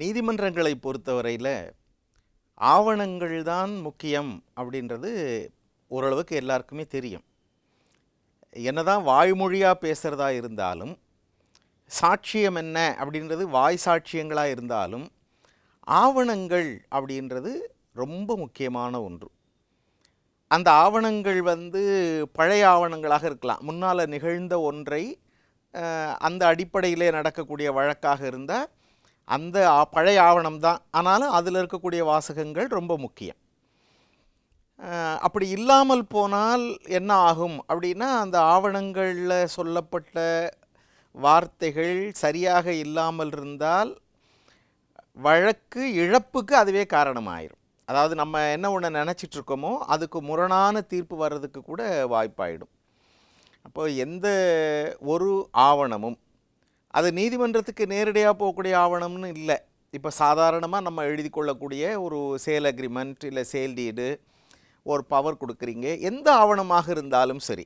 நீதிமன்றங்களை பொறுத்தவரையில் ஆவணங்கள் தான் முக்கியம் அப்படின்றது ஓரளவுக்கு எல்லாருக்குமே தெரியும். என்னதான் வாய்மொழியாக பேசுகிறதா இருந்தாலும் சாட்சியம் என்ன அப்படின்றது வாய் சாட்சியங்களாக இருந்தாலும் ஆவணங்கள் அப்படின்றது ரொம்ப முக்கியமான ஒன்று. அந்த ஆவணங்கள் வந்து பழைய ஆவணங்களாக இருக்கலாம். முன்னால் நிகழ்ந்த ஒன்றை அந்த அடிப்படையிலே நடக்கக்கூடிய வழக்காக இருந்தால் அந்த ஆ- பழைய ஆவணம் தான். ஆனாலும் அதில் இருக்கக்கூடிய வாசகங்கள் ரொம்ப முக்கியம். அப்படி இல்லாமல் போனால் என்ன ஆகும்? அப்படின்னா அந்த ஆவணங்களில் சொல்லப்பட்ட வார்த்தைகள் சரியாக இல்லாமல் இருந்தால் வழக்கு இழப்புக்கு அதுவே காரணமாயிரும். அதாவது நம்ம என்ன ஒன்று நினச்சிட்டு இருக்கோமோ அதுக்கு முரணான தீர்ப்பு வர்றதுக்கு கூட வாய்ப்பாயிடும். அப்போ எந்த ஒரு ஆவணமும் அது நீதிமன்றத்துக்கு நேரடியாக போகக்கூடிய ஆவணம்னு இல்லை. இப்போ சாதாரணமாக நம்ம எழுதி கொள்ளக்கூடிய ஒரு சேல் அக்ரிமெண்ட் இல்லை சேல் டீடு ஒரு பவர் கொடுக்குறீங்க எந்த ஆவணமாக இருந்தாலும் சரி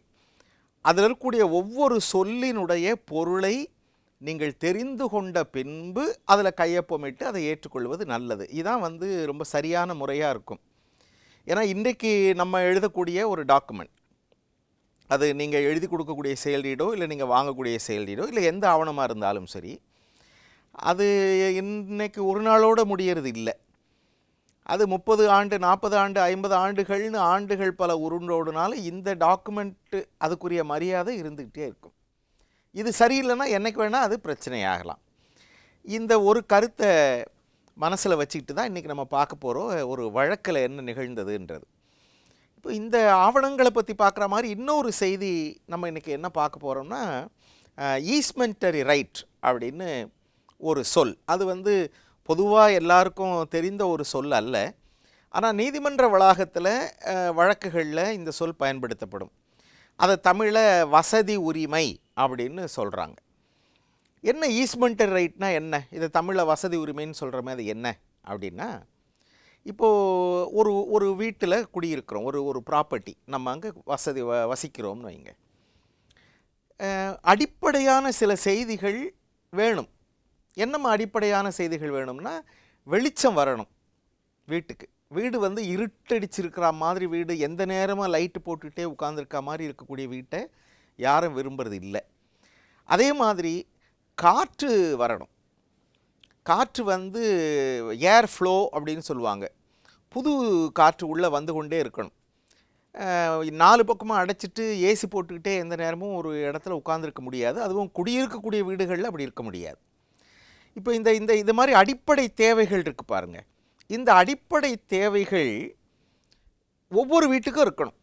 அதில் இருக்கக்கூடிய ஒவ்வொரு சொல்லினுடைய பொருளை நீங்கள் தெரிந்து கொண்ட பின்பு அதில் கையொப்பமிட்டு அதை ஏற்றுக்கொள்வது நல்லது. இதுதான் வந்து ரொம்ப சரியான முறையாக இருக்கும். ஏன்னா இன்றைக்கு நம்ம எழுதக்கூடிய ஒரு டாக்குமெண்ட். அது நீங்கள் எழுதி கொடுக்கக்கூடிய செயல்டீடோ இல்லை நீங்கள் வாங்கக்கூடிய செயல்டீடோ இல்லை எந்த ஆவணமாக இருந்தாலும் சரி அது இன்னைக்கு ஒரு நாளோட முடியறது இல்லை. அது முப்பது ஆண்டு நாற்பது ஆண்டு ஐம்பது ஆண்டுகள்னு ஆண்டுகள் பல உருண்டோடுனால இந்த டாக்குமெண்ட்டு அதுக்குரிய மரியாதை இருந்துக்கிட்டே இருக்கும். இது சரியில்லைன்னா என்னைக்கு வேணால் அது பிரச்சனையாகலாம். இந்த ஒரு கருத்தை மனசில் வச்சுக்கிட்டு தான் இன்றைக்கி நம்ம பார்க்க போகிறோம் ஒரு வழக்கில் என்ன நிகழ்ந்ததுன்றது. இப்போ இந்த ஆவணங்களை பற்றி பார்க்குற மாதிரி இன்னொரு செய்தி நம்ம இன்றைக்கி என்ன பார்க்க போகிறோம்னா ஈஸ்மெண்டரி ரைட் அப்படின்னு ஒரு சொல். அது வந்து பொதுவாக எல்லாருக்கும் தெரிந்த ஒரு சொல் அல்ல. ஆனால் நீதிமன்ற வளாகத்தில் வழக்குகளில் இந்த சொல் பயன்படுத்தப்படும். அதை தமிழில் வசதி உரிமை அப்படின்னு சொல்கிறாங்க என்ன ஈஸ்மெண்டரி ரைட்னா என்ன? இதை தமிழில் வசதி உரிமைன்னு சொல்கிற மாதிரி என்ன அப்படின்னா இப்போது ஒரு ஒரு வீட்டில் குடியிருக்கிறோம் ஒரு ஒரு ப்ராப்பர்ட்டி நம்ம அங்கே வசதி வ வசிக்கிறோம்னு வைங்க. அடிப்படையான சில செய்திகள் வேணும். என்னம்மா அடிப்படையான செய்திகள் வேணும்னா வெளிச்சம் வரணும் வீட்டுக்கு. வீடு வந்து இருட்டடிச்சிருக்கிற மாதிரி வீடு எந்த நேரமாக லைட்டு போட்டுகிட்டே உட்காந்துருக்க மாதிரி இருக்கக்கூடிய வீட்டை யாரும் விரும்புறது இல்லை. அதே மாதிரி காற்று வரணும். காற்று வந்து ஏர் ஃப்ளோ அப்படின்னு சொல்லுவாங்க. புது காற்று உள்ளே வந்து கொண்டே இருக்கணும். நாலு பக்கமும் அடைச்சிட்டு ஏசி போட்டுக்கிட்டே எந்த நேரமும் ஒரு இடத்துல உட்காந்துருக்க முடியாது. அதுவும் குடியிருக்கக்கூடிய வீடுகளில் அப்படி இருக்க முடியாது. இப்போ இந்த இந்த இது மாதிரி அடிப்படை தேவைகள் இருக்குது பாருங்கள் இந்த அடிப்படை தேவைகள் ஒவ்வொரு வீட்டுக்கும் இருக்கணும்.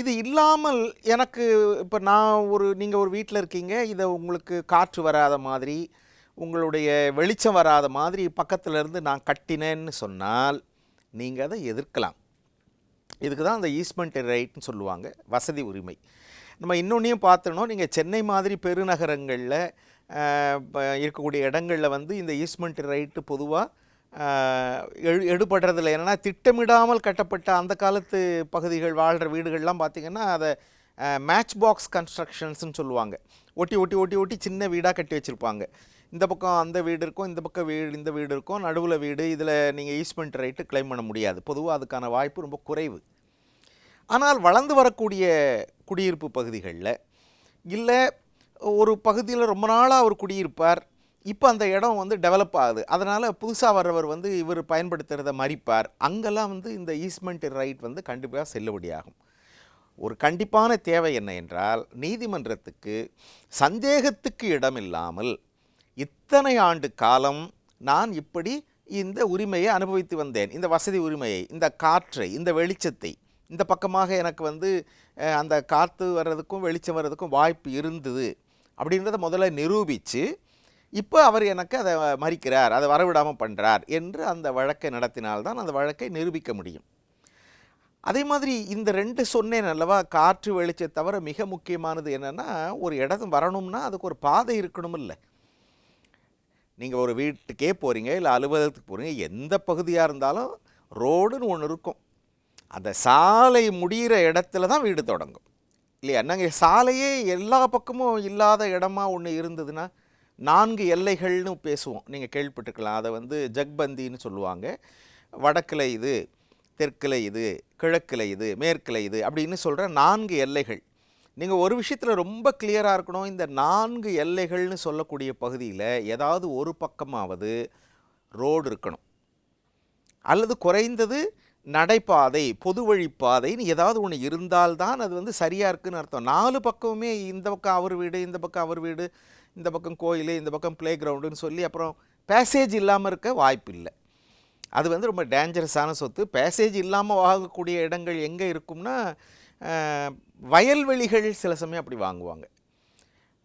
இது இல்லாமல் எனக்கு இப்போ நான் ஒரு நீங்கள் ஒரு வீட்டில் இருக்கீங்க. இதை உங்களுக்கு காற்று வராத மாதிரி உங்களுடைய வெளிச்சம் வராத மாதிரி பக்கத்துல இருந்து நான் கட்டினேன்னு சொன்னால் நீங்கள் அதை எதிர்க்கலாம். இதுக்கு தான் அந்த ஈஸ்மெண்ட் ரைட்னு சொல்லுவாங்க வசதி உரிமை. நம்ம இன்னொன்றையும் பார்த்தோன்னா நீங்கள் சென்னை மாதிரி பெருநகரங்களில் இருக்கக்கூடிய இடங்களில் வந்து இந்த ஈஸ்மெண்ட் ரைட்டு பொதுவாக எழு எடுபடுறதில்லை. ஏன்னா திட்டமிடாமல் கட்டப்பட்ட அந்த காலத்து பகுதிகள் வாழ்கிற வீடுகள்லாம் பார்த்திங்கன்னா அதை மேட்ச் பாக்ஸ் கன்ஸ்ட்ரக்ஷன்ஸ்னு சொல்லுவாங்க. ஒட்டி ஒட்டி ஒட்டி ஒட்டி சின்ன வீடாக கட்டி வச்சுருப்பாங்க. இந்த பக்கம் அந்த வீடு இருக்கும் இந்த பக்கம் வீடு இந்த வீடு இருக்கும். நடுவில் வீடு இதில் நீங்கள் ஈஸ்மெண்ட் ரைட்டு கிளைம் பண்ண முடியாது. பொதுவாக அதுக்கான வாய்ப்பு ரொம்ப குறைவு. ஆனால் வளர்ந்து வரக்கூடிய குடியிருப்பு பகுதிகளில் இல்லை ஒரு பகுதியில் ரொம்ப நாளாக அவர் குடியிருப்பார் இப்போ அந்த இடம் வந்து டெவலப் ஆகுது. அதனால் புதுசாக வர்றவர் வந்து இவர் பயன்படுத்துகிறத மறிப்பார். அங்கெல்லாம் வந்து இந்த ஈஸ்மெண்ட் ரைட் வந்து கண்டிப்பாக செல்லுபடியாகும். ஒரு கண்டிப்பான தேவை என்ன என்றால் நீதிமன்றத்துக்கு சந்தேகத்துக்கு இடமில்லாமல் இத்தனை ஆண்டு காலம் நான் இப்படி இந்த உரிமையை அனுபவித்து வந்தேன். இந்த வசதி உரிமையை இந்த காற்றை இந்த வெளிச்சத்தை. இந்த பக்கமாக எனக்கு வந்து அந்த காற்று வர்றதுக்கும் வெளிச்சம் வர்றதுக்கும் வாய்ப்பு இருந்தது அப்படின்றத முதல்ல நிரூபித்து இப்போ அவர் எனக்கு அதை மறிக்கிறார் அதை வரவிடாமல் பண்ணுறார் என்று அந்த வழக்கை நடத்தினால்தான் அந்த வழக்கை நிரூபிக்க முடியும். அதே மாதிரி இந்த ரெண்டு சொன்னேன் அல்லவா காற்று வெளிச்சம் தவிர மிக முக்கியமானது என்னென்னா ஒரு இடம் வரணும்னா அதுக்கு ஒரு பாதை இருக்கணும் இல்லை நீங்கள் ஒரு வீட்டுக்கே போகிறீங்க இல்லை அலுவலகத்துக்கு போகிறீங்க எந்த பகுதியாக இருந்தாலும் ரோடுன்னு ஒன்று இருக்கும். அந்த சாலை முடிகிற இடத்துல தான் வீடு தொடங்கும். இல்லையா? நாங்கள் சாலையே எல்லா பக்கமும் இல்லாத இடமா ஒன்று இருந்ததுன்னா நான்கு எல்லைகள்னு பேசுவோம். நீங்கள் கேள்விப்பட்டிருக்கலாம். அதை வந்து ஜக்பந்தின்னு சொல்லுவாங்க. வடக்கில் இது தெற்கில் இது கிழக்கில் இது மேற்கில் இது அப்படின்னு சொல்கிற நான்கு எல்லைகள். நீங்கள் ஒரு விஷயத்தில் ரொம்ப கிளியராக இருக்கணும். இந்த நான்கு எல்லைகள்னு சொல்லக்கூடிய பகுதியில் ஏதாவது ஒரு பக்கமாவது ரோடு இருக்கணும். அல்லது குறைந்தது நடைபாதை பொது வழிப்பாதைன்னு ஏதாவது ஒன்று இருந்தால்தான் அது வந்து சரியாக இருக்குன்னு அர்த்தம். நாலு பக்கமுமே இந்த பக்கம் அவர் வீடு இந்த பக்கம் அவர் வீடு இந்த பக்கம் கோயில் இந்த பக்கம் ப்ளே கிரவுண்டுன்னு சொல்லி அப்புறம் பேசேஜ் இல்லாமல் இருக்க வாய்ப்பு இல்லை. அது வந்து ரொம்ப டேஞ்சரஸான சொத்து. பேசேஜ் இல்லாமல் வாங்கக்கூடிய இடங்கள் எங்கே இருக்கும்னா வயல்வெளிகள் சில சமயம் அப்படி வாங்குவாங்க.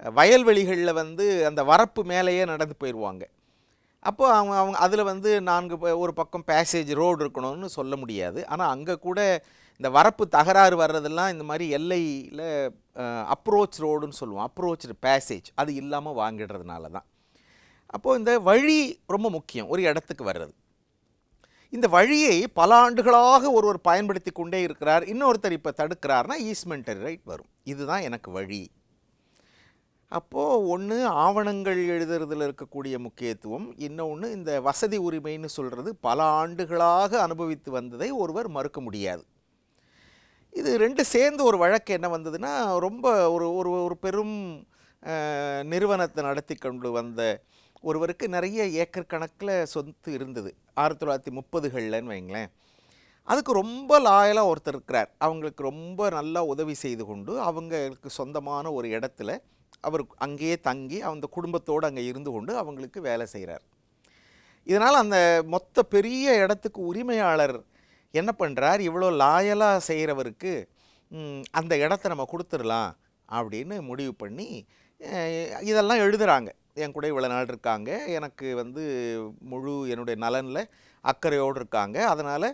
வயல்வெளிகளில் வந்து அந்த வரப்பு மேலேயே நடந்து போயிடுவாங்க அப்போ அவங்க அவங்க அதில் வந்து நான்கு ப- ஒரு பக்கம் பேசேஜ் ரோடு இருக்கணும்னு சொல்ல முடியாது. ஆனால் அங்கே கூட இந்த வரப்பு தகராறு வர்றதெல்லாம் இந்த மாதிரி எல்லையில் அப்ரோச் ரோடுன்னு சொல்லுவோம். அப்ரோச் பேசேஜ் அது இல்லாமல் வாங்கிடுறதுனால தான் அப்போது இந்த வழி ரொம்ப முக்கியம். ஒரு இடத்துக்கு வர்றது. இந்த வழியை பல ஆண்டுகளாக ஒருவர் பயன்படுத்தி கொண்டே இருக்கிறார். இன்னொருத்தர் இப்போ தடுக்கிறார்னா ஈஸ்மெண்டரி ரைட் வரும். இதுதான் எனக்கு வழி. அப்போது ஒன்று ஆவணங்கள் எழுதுறதுல இருக்கக்கூடிய முக்கியத்துவம் இன்னொன்று இந்த வசதி உரிமைன்னு சொல்கிறது பல ஆண்டுகளாக அனுபவித்து வந்ததை ஒருவர் மறுக்க முடியாது. இது ரெண்டு சேர்ந்து ஒரு வழக்கு என்ன வந்ததுன்னா ரொம்ப ஒரு ஒரு ஒரு பெரும் நிறுவனத்தை நடத்தி கொண்டு வந்த ஒருவருக்கு நிறைய ஏக்கர் கணக்கில் சொத்து இருந்தது. ஆயிரத்தி தொள்ளாயிரத்தி முப்பதுகள்லன்னு வைங்களேன். அதுக்கு ரொம்ப லாயலாக ஒருத்தர் இருக்கிறார். அவங்களுக்கு ரொம்ப நல்லா உதவி செய்து கொண்டு அவங்களுக்கு சொந்தமான ஒரு இடத்துல அவர் அங்கேயே தங்கி அந்த குடும்பத்தோடு அங்கே இருந்து கொண்டு அவங்களுக்கு வேலை செய்கிறார். இதனால் அந்த மொத்த பெரிய இடத்துக்கு உரிமையாளர் என்ன பண்ணுறார்? இவ்வளோ லாயலாக செய்கிறவருக்கு அந்த இடத்த நம்ம கொடுத்துடலாம் அப்படின்னு முடிவு பண்ணி இதெல்லாம் எழுதுகிறாங்க என் கூட இவ்வளோ நாள் இருக்காங்க. எனக்கு வந்து முழு என்னுடைய நலனில் அக்கறையோடு இருக்காங்க. அதனால்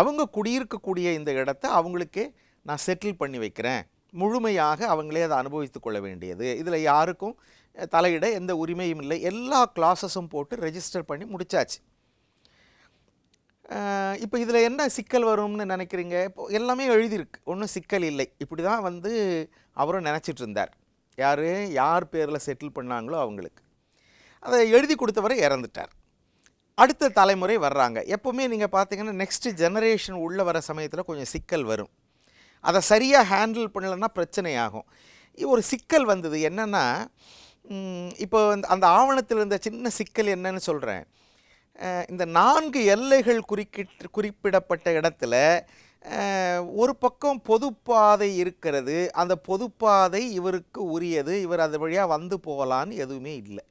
அவங்க குடியிருக்கக்கூடிய இந்த இடத்த அவங்களுக்கே நான் செட்டில் பண்ணி வைக்கிறேன். முழுமையாக அவங்களே அதை அனுபவித்து கொள்ள வேண்டியது. இதில் யாருக்கும் தலையிட எந்த உரிமையும் இல்லை. எல்லா கிளாஸஸும் போட்டு ரெஜிஸ்டர் பண்ணி முடிச்சாச்சு. இப்போ இதில் என்ன சிக்கல் வரும்னு நினைக்கிறீங்க? இப்போ எல்லாமே எழுதியிருக்கு. ஒன்றும் சிக்கல் இல்லை. இப்படி தான் வந்து அவரும் நினச்சிட்டு இருந்தார். யார் யார் பேரில் செட்டில் பண்ணாங்களோ அவங்களுக்கு. அதை எழுதி கொடுத்தவரை இறந்துட்டார். அடுத்த தலைமுறை வர்றாங்க. எப்போவுமே நீங்கள் பார்த்தீங்கன்னா நெக்ஸ்ட் ஜெனரேஷன் உள்ளே வர சமயத்தில் கொஞ்சம் சிக்கல் வரும். அதை சரியாக ஹேண்டில் பண்ணலைன்னா பிரச்சனை ஆகும். ஒரு சிக்கல் வந்தது என்னென்னா இப்போ அந்த- அந்த ஆவணத்தில் இருந்த சின்ன சிக்கல் என்னன்னு சொல்கிறேன் இந்த நான்கு எல்லைகள் குறுக்கிட்டு குறிப்பிடப்பட்ட இடத்துல ஒரு பக்கம் பொதுப்பாதை இருக்கிறது அந்த பொதுப்பாதை இவருக்கு உரியது இவர் அது வழியாக வந்து போகலான்னு எதுவுமே இல்லை.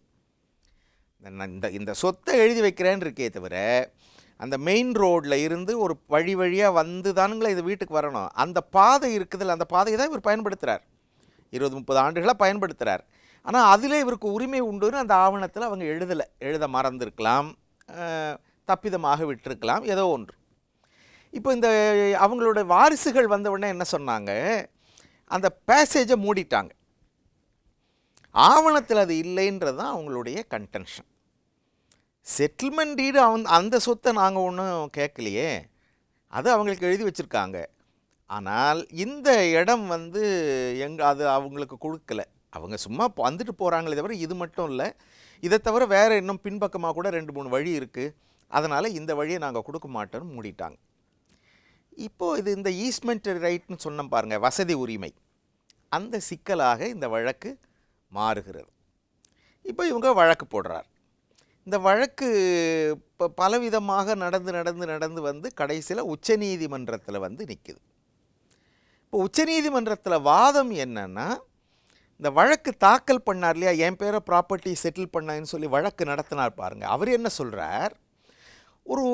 இந்த இந்த சொத்தை எழுதி வைக்கிறேன்னு இருக்கே தவிர அந்த மெயின் ரோட்டில் இருந்து ஒரு வழி வழியாக வந்து தானுங்களே இது வீட்டுக்கு வரணும். அந்த பாதை இருக்குதில்ல அந்த பாதையை தான் இவர் பயன்படுத்துகிறார் இருபது முப்பது ஆண்டுகளாக பயன்படுத்துகிறார் ஆனால் அதில் இவருக்கு உரிமை உண்டுன்னு அந்த ஆவணத்தில் அவங்க எழுதலை. எழுத மறந்துருக்கலாம் தப்பிதமாக விட்டிருக்கலாம் ஏதோ ஒன்று. இப்போ இந்த அவங்களோட வாரிசுகள் வந்தவுடனே என்ன சொன்னாங்க? அந்த பேசேஜை மூடிட்டாங்க. ஆவணத்தில் அது இல்லைன்றது தான் அவங்களுடைய கன்டென்ஷன் செட்டில்மெண்ட் டீடு அவன் அந்த சொத்தை நாங்கள் ஒன்றும் கேட்கலையே. அது அவங்களுக்கு எழுதி வச்சுருக்காங்க. ஆனால் இந்த இடம் வந்து எங்கே அது அவங்களுக்கு கொடுக்கல. அவங்க சும்மா வந்துட்டு போகிறாங்களே தவிர இது மட்டும் இல்லை. இதை தவிர வேறு இன்னும் பின்பக்கமாக கூட ரெண்டு மூணு வழி இருக்குது அதனால் இந்த வழியை நாங்கள் கொடுக்க மாட்டோம்னு மூடிட்டாங்க. இப்போது இது இந்த ஈஸ்மெண்ட்டரி ரைட்னு சொன்னோம் பாருங்கள் வசதி உரிமை. அந்த சிக்கலாக இந்த வழக்கு மாறுகிறது. இப்போ இவங்க வழக்கு போடுறார். இந்த வழக்கு இப்போ பலவிதமாக நடந்து நடந்து நடந்து வந்து கடைசியில் உச்சநீதிமன்றத்தில் வந்து நிற்குது இப்போ உச்சநீதிமன்றத்தில் வாதம் என்னென்னா இந்த வழக்கு தாக்கல் பண்ணார் இல்லையா என் பேரை ப்ராப்பர்ட்டி செட்டில் பண்ணான்னு சொல்லி வழக்கு நடத்தினார் பாருங்கள் அவர் என்ன சொல்கிறார் ஒரு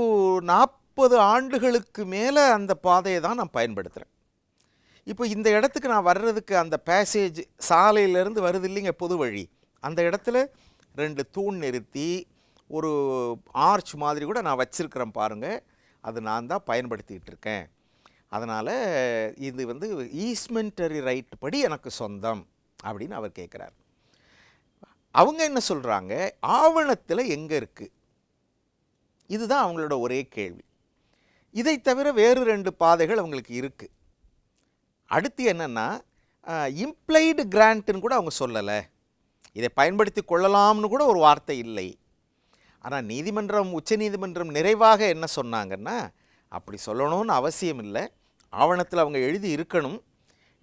நாப் முப்பது ஆண்டுகளுக்கு மேலே அந்த பாதையை தான் நான் பயன்படுத்துகிறேன் இப்போ இந்த இடத்துக்கு நான் வர்றதுக்கு அந்த பேசேஜ் சாலையிலேருந்து வருது இல்லைங்க பொது வழி. அந்த இடத்துல ரெண்டு தூண் நிறுத்தி ஒரு ஆர்ச் மாதிரி கூட நான் வச்சுருக்கிறேன் பாருங்கள் அது நான் தான் பயன்படுத்திகிட்டு இருக்கேன். அதனால் இது வந்து ஈஸ்மெண்டரி ரைட் படி எனக்கு சொந்தம் அப்படின்னு அவர் கேட்குறார் அவங்க என்ன சொல்கிறாங்க ஆவணத்தில் எங்கே இருக்குது இதுதான் அவங்களோட ஒரே கேள்வி. இதை தவிர வேறு ரெண்டு பாதைகள் அவங்களுக்கு இருக்குது அடுத்து என்னென்னா இம்ப்ளைடு கிராண்ட்டுன்னு கூட அவங்க சொல்லலை. இதை பயன்படுத்தி கொள்ளலாம்னு கூட ஒரு வார்த்தை இல்லை. ஆனால் நீதிமன்றம் உச்ச நீதிமன்றம் நிறைவாக என்ன சொன்னாங்கன்னா அப்படி சொல்லணும்னு அவசியம் இல்லை. ஆவணத்தில் அவங்க எழுதி இருக்கணும்.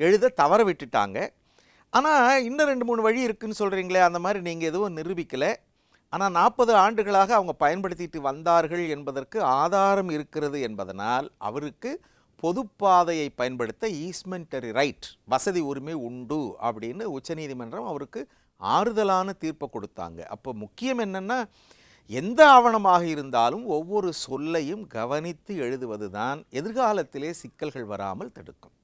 எழுத தவற விட்டுட்டாங்க. ஆனால் இன்னும் ரெண்டு மூணு வழி இருக்குதுன்னு சொல்கிறீங்களே அந்த மாதிரி நீங்கள் எதுவும் நிரூபிக்கலை. ஆனால் நாற்பது ஆண்டுகளாக அவங்க பயன்படுத்திட்டு வந்தார்கள் என்பதற்கு ஆதாரம் இருக்கிறது என்பதனால் அவருக்கு பொதுப்பாதையை பயன்படுத்த ஈஸ்மெண்டரி ரைட் வசதி உரிமை உண்டு அப்படின்னு உச்சநீதிமன்றம் அவருக்கு ஆறுதலான தீர்ப்பை கொடுத்தாங்க. அப்போ முக்கியம் என்னென்னா எந்த ஆவணமாக இருந்தாலும் ஒவ்வொரு சொல்லையும் கவனித்து எழுதுவது தான் எதிர்காலத்திலே சிக்கல்கள் வராமல் தடுக்கும்.